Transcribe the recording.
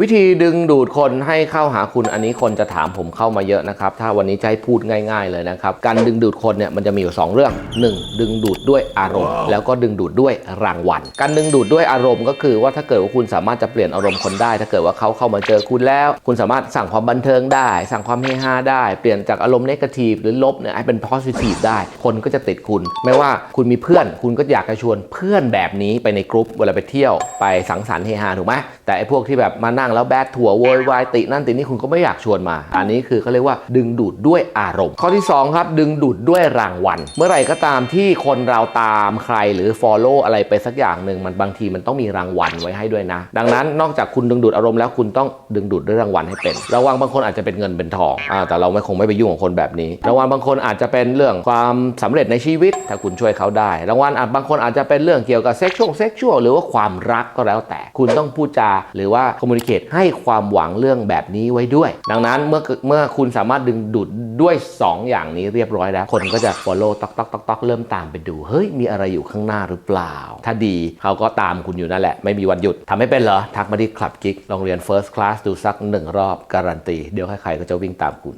วิธีดึงดูดคนให้เข้าหาคุณอันนี้คนจะถามผมเข้ามาเยอะนะครับ ถ้าวันนี้จะให้พูดง่าย ๆเลยนะครับ การดึงดูดคนเนี่ยมันจะมีอยู่ 2 เรื่อง 1. ดึงดูดด้วยอารมณ์ แล้วก็ดึงดูดด้วยรางวัล การดึงดูดด้วยอารมณ์ก็คือว่าถ้าเกิดว่าคุณสามารถจะเปลี่ยนอารมณ์คนได้ ถ้าเกิดว่าเขาเข้ามาเจอคุณแล้ว คุณสามารถสั่งความบันเทิงได้ สั่งความเฮฮาได้ เปลี่ยนจากอารมณ์เนกาทีฟหรือลบเนี่ยให้เป็น positive ได้ คนก็จะติดคุณ ไม่ว่าคุณมีเพื่อน คุณก็อยากจะชวนเพื่อนแบบนี้ไปในกรุ๊ปเวลาไปเที่ยวไปสังสรรค์เฮฮาถูกไหมแต่ไอ้พวกที่แบบมานังแล้วแบดถั่วโวยวายตินั่นตินี่คุณก็ไม่อยากชวนมา อันนี้คือเขาเรียกว่าดึงดูดด้วยอารมณ์ ข้อที่ 2 ครับ ดึงดูดด้วยรางวัล เมื่อไหร่ก็ตามที่คนเราตามใครหรือ follow อะไรไปสักอย่างหนึ่งมันบางทีมันต้องมีรางวัลไว้ให้ด้วยนะ ดังนั้นนอกจากคุณดึงดูดอารมณ์แล้วคุณต้องดึงดูดด้วยรางวัลให้เป็นรางวัลบางคนอาจจะเป็นเงินเป็นทองอ่าแต่เราไม่คงไม่ไปยุ่งกับคนแบบนี้รางวัลบางคนอาจจะเป็นเรื่องความสำเร็จในชีวิต ถ้าคุณช่วยเขาได้ รางวัลอาจบางคนอาจจะเป็นเรื่องเกี่ยวกับเซ็กชวลเซ็กชวลหรือว่าความรักก็แล้วแต่ คุณต้องพูดจาหรือว่าคอมมูนิเคตให้ความหวังเรื่องแบบนี้ไว้ด้วย ดังนั้นเมื่อเมื่อคุณสามารถดึงดูดด้วย 2 อย่างนี้เรียบร้อยแล้ว คนก็จะ follow ตอกตอกตอกตอกเริ่มตามไปดู เฮ้ย มีอะไรอยู่ข้างหน้าหรือเปล่า ถ้าดีเขาก็ตามคุณอยู่นั่นแหละ ไม่มีวันหยุดทำให้เป็นเหรอ ทักมาที่คลับกิ๊กโรงเรียน first class ดูสักหนึ่งรอบการันตี เดี๋ยวใครๆก็จะวิ่งตามคุณ